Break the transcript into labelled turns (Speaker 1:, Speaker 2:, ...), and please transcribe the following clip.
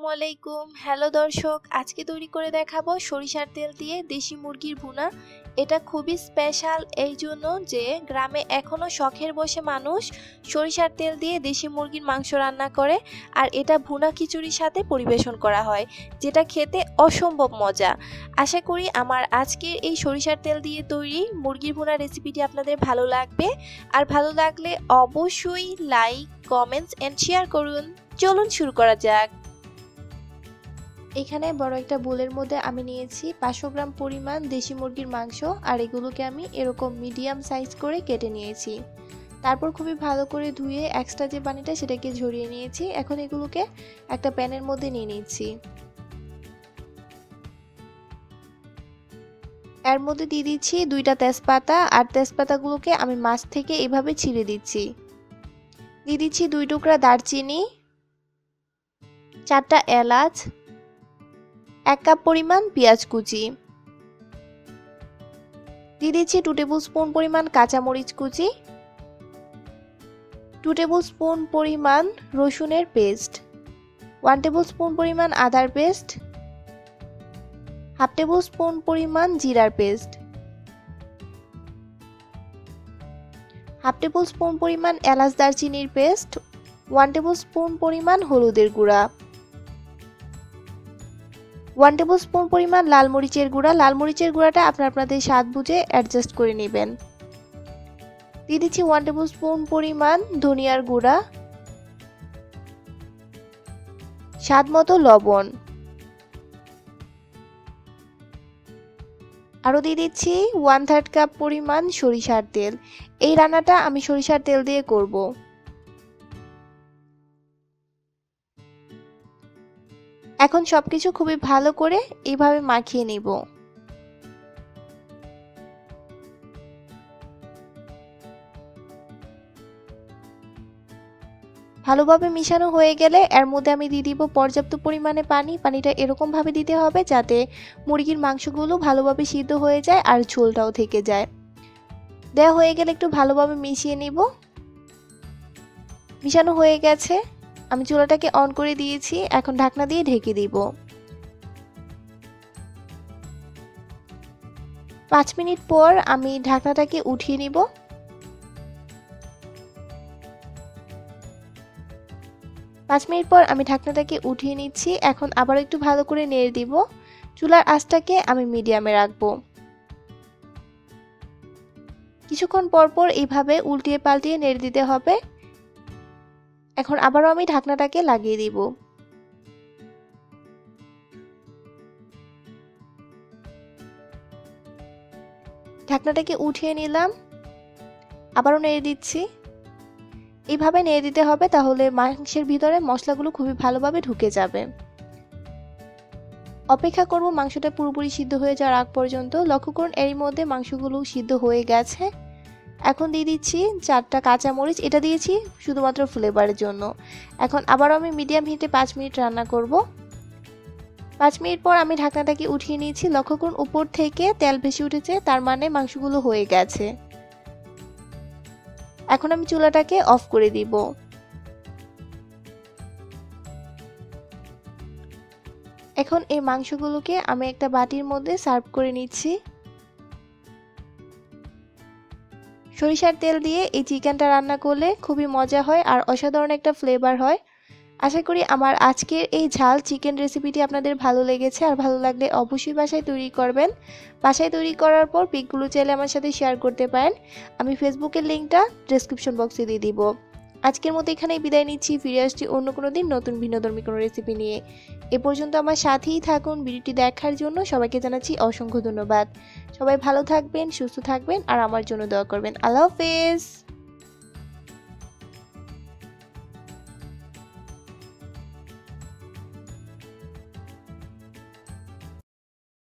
Speaker 1: আসসালামু আলাইকুম। হ্যালো দর্শক, আজকে তৈরি করে দেখাবো সরিষার তেল দিয়ে দেশি মুরগির ভুনা। এটা খুবই স্পেশাল এই জন্য যে গ্রামে এখনও শখের বসে মানুষ সরিষার তেল দিয়ে দেশি মুরগির মাংস রান্না করে আর এটা ভুনা খিচুড়ির সাথে পরিবেশন করা হয়, যেটা খেতে অসম্ভব মজা। আশা করি আমার আজকের এই সরিষার তেল দিয়ে তৈরি মুরগির ভুনা রেসিপিটি আপনাদের ভালো লাগবে। আর ভালো লাগলে অবশ্যই লাইক কমেন্টস অ্যান্ড শেয়ার করুন। চলুন শুরু করা যাক। এখানে বড় একটা বোলের মধ্যে আমি নিয়েছি পাঁচশো গ্রাম পরিমাণ দেশি মুরগির মাংস, আর এগুলোকে আমি এরকম মিডিয়াম সাইজ করে কেটে নিয়েছি। তারপর খুবই ভালো করে ধুয়ে এক্সট্রা যে পানিটা সেটাকে ঝরিয়ে নিয়েছি। এখন এগুলোকে একটা প্যানের মধ্যে নিয়ে নিচ্ছি। এর মধ্যে দিয়ে দিচ্ছি দুইটা তেজপাতা, আর তেজপাতাগুলোকে আমি মাছ থেকে এভাবে ছিঁড়ে দিচ্ছি। দিয়ে দিচ্ছি দুই টুকরা দারচিনি, চারটা এলাচ এক কাপ পরিমাণ পেঁয়াজ কুচি, দিয়ে দিচ্ছি টু টেবিল স্পুন পরিমাণ কাঁচামরিচ কুচি টু টেবিল স্পুন পরিমাণ রসুনের পেস্ট ওয়ান টেবিল স্পুন পরিমাণ আদার পেস্ট হাফ টেবিল স্পুন পরিমাণ জিরার পেস্ট হাফ টেবিল স্পুন পরিমাণ এলাচ দারচিনির পেস্ট ওয়ান টেবিল স্পুন পরিমাণ হলুদের গুঁড়া। ওয়ান টেবিল স্পুন পরিমাণ লাল মরিচের গুঁড়া। লাল মরিচের গুঁড়াটা আপনার আপনাদের স্বাদ বুঝে অ্যাডজাস্ট করে নেবেন। দিয়ে দিচ্ছি ওয়ান টেবিল স্পুন পরিমাণ ধনিয়ার গুঁড়া। স্বাদ মতো লবণ। আরও দিয়ে দিচ্ছি ওয়ান থার্ড কাপ পরিমাণ সরিষার তেল। এই রান্নাটা আমি সরিষার তেল দিয়ে করব। এখন সব কিছু খুবই ভালো করে এইভাবে মাখিয়ে নিব। ভালোভাবে মিশানো হয়ে গেলে এর মধ্যে আমি দিয়ে দিব পর্যাপ্ত পরিমাণে পানি। পানিটা এরকমভাবে দিতে হবে যাতে মুরগির মাংসগুলো ভালোভাবে সিদ্ধ হয়ে যায় আর ঝোলটাও থেকে যায়। দেয়া হয়ে গেলে একটু ভালোভাবে মিশিয়ে নিব। মিশানো হয়ে গেছে। আমি চুলাটাকে অন করে দিয়েছি, এখন ঢাকনা দিয়ে ঢেকে দিব। পাঁচ মিনিট পর আমি ঢাকনাটাকে উঠিয়ে নিব। পাঁচ মিনিট পর আমি ঢাকনাটাকে উঠিয়ে নিচ্ছি, এখন আবার একটু ভালো করে নেড়ে দিব। চুলার আঁচটাকে আমি মিডিয়ামে রাখব। কিছুক্ষণ পর পর এইভাবে উল্টিয়ে পাল্টিয়ে নেড়ে দিতে হবে। এখন আবারও আমি ঢাকনাটাকে লাগিয়ে দিব। ঢাকনাটাকে উঠিয়ে নিলাম। আবারও নেড়ে দিচ্ছি। এইভাবে নেড়ে দিতে হবে তাহলে মাংসের ভিতরে মশলাগুলো খুবই ভালোভাবে ঢুকে যাবে। অপেক্ষা করব মাংসটা পুরোপুরি সিদ্ধ হয়ে যাওয়ার আগ পর্যন্ত। লক্ষ্য করুন এরই মধ্যে মাংসগুলো সিদ্ধ হয়ে গেছে। এখন দিয়ে দিচ্ছি চারটা কাঁচামরিচ, এটা দিয়েছি শুধুমাত্র ফ্লেভারের জন্য। এখন আবারও আমি মিডিয়াম হিটে পাঁচ মিনিট রান্না করব। পাঁচ মিনিট পর আমি ঢাকনাটাকে উঠিয়ে নিয়েছি। লক্ষ্য করুন, উপর থেকে তেল ভেসে উঠেছে, তার মানে মাংসগুলো হয়ে গেছে। এখন আমি চুলাটাকে অফ করে দিব। এখন এই মাংসগুলোকে আমি একটা বাটির মধ্যে সার্ভ করে নিচ্ছি। সরিষার তেল দিয়ে এই চিকেনটা রান্না করলে খুবই মজা হয় আর অসাধারণ একটা ফ্লেভার হয়। আশা করি আমার আজকের এই ঝাল চিকেন রেসিপিটি আপনাদের ভালো লেগেছে আর ভালো লাগলে অবশ্যই বাসায় তৈরি করবেন। বাসায় তৈরি করার পর পিকগুলো চাইলে আমার সাথে শেয়ার করতে পারেন। আমি ফেসবুকের লিঙ্কটা ডিসক্রিপশন বক্সে দিয়ে দিব। আজকের মতো এখানেই বিদায় নিচ্ছি, ফিরে আসছি অন্য কোনো দিন নতুন ভিন্নধর্মী কোনো রেসিপি নিয়ে। এ পর্যন্ত আমার সাথেই থাকুন ভিডিওটি দেখার জন্য। সবাইকে জানাচ্ছি অসংখ্য ধন্যবাদ। সবাই ভালো থাকবেন, সুস্থ থাকবেন আর আমার জন্য দোয়া করবেন। আল্লাহ হাফেজ।